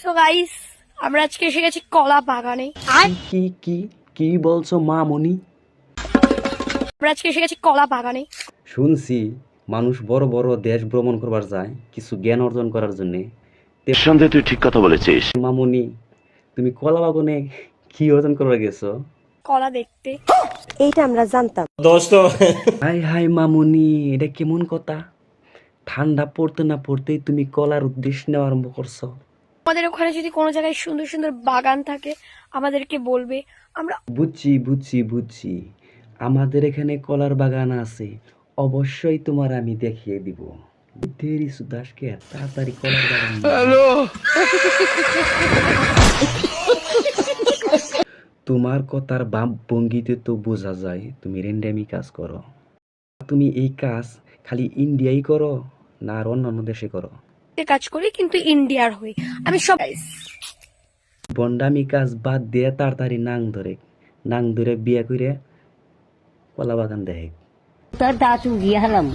So guys আমরা আজকে এসে গেছি কলা বাগানে। কি কি কি বলছো মামনি আমরা আজকে এসে গেছি কলা বাগানে। শুনছি মানুষ বড় বড় দেশ ভ্রমণ করবার যায় কিছু জ্ঞান অর্জন করার জন্যে। সন্দেহ তুই ঠিক কথা বলেছিস। মামনি তুমি কলা বাগানে কি অর্জন করবার গেছো? কলা দেখতে। এইটা আমরা জানতাম। হাই হাই মামুনি এটা কেমন কথা? ঠান্ডা পড়তে না পড়তেই তুমি কলার উদ্দেশ্য নেওয়া আরম্ভ করছ। আমাদের ওখানে যদি কোনো জায়গায় সুন্দর সুন্দর বাগান থাকে আমাদেরকে বলবে। আমরা বুঝছি বুঝছি বুঝছি। আমাদের এখানে কলার বাগান আছে। অবশ্যই তোমার আমি দেখিয়ে দিব। দেরি সুদাসকে তাড়াতাড়ি কলার বাগান আয়। তোমার কথার বাপ ভঙ্গিতে তো বোঝা যায় তুমি রেন্ডামি কাজ করো। তুমি এই কাজ খালি ইন্ডিয়াই করো না আর অন্যান্য দেশে করো? কাজ করি কিন্তু ইন্ডিয়ার হই। আমি সব বন্ডামি কাজ বাদ দিয়ে তাড়াতাড়ি নাং ধরে। নাং ধরে বিয়া করে কলা বাগান দেখে। তার দাঁত উগিয়ে হারাম